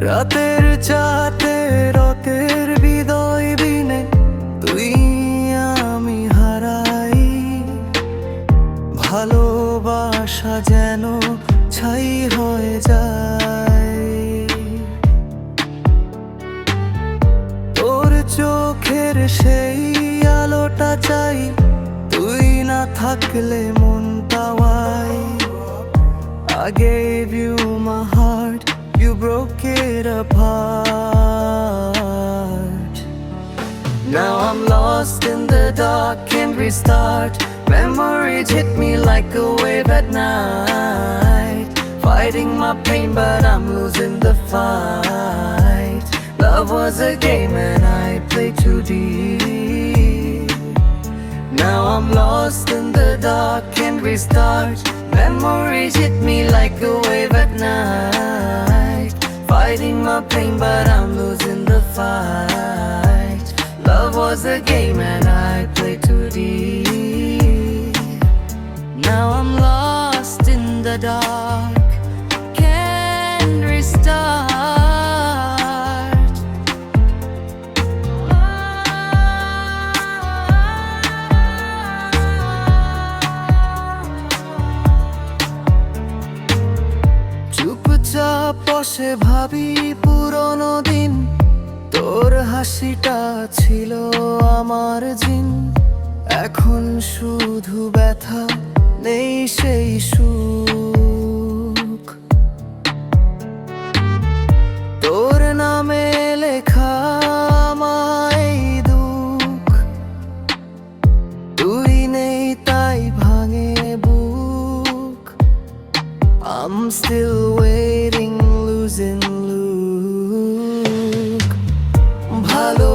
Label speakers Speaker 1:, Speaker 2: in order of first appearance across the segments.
Speaker 1: রাতের চাতে রতের বিদয় বিনে তুই আমি হারাই। ভালোবাসা যেন ছাই হয়ে যায়। তোর চোখের সেই আলোটা চাই, তুই না থাকলে মন পাওয়াই I gave broke it apart. Now I'm lost in the dark, can't restart. Memories hit me like a wave at night. Fighting my pain, but I'm losing the fight. Love was a game and I played too deep. Now I'm lost in the dark, can't restart. Memories hit me like a wave at night. Pain, but I'm losing the fight. Love was a game and বসে ভাবি পুরনো দিন। তোর হাসিটা ছিল আমার জিন। এখন শুধু ব্যথা নেই সেই সুখ। তোর নামে লেখা আমায় দুঃখ। তুই নেই তাই ভাঙে বুক। Still waiting,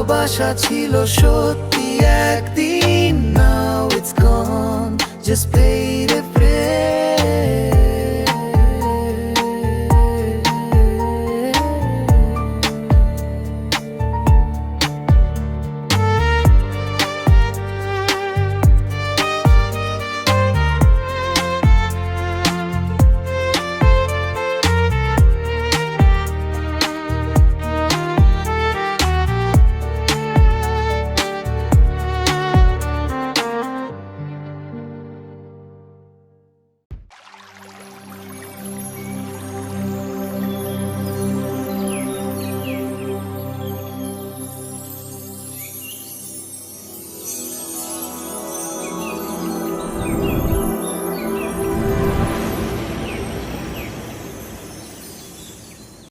Speaker 1: ভালোবাসা ছিল সত্যি একদিন Now it's gone, just pay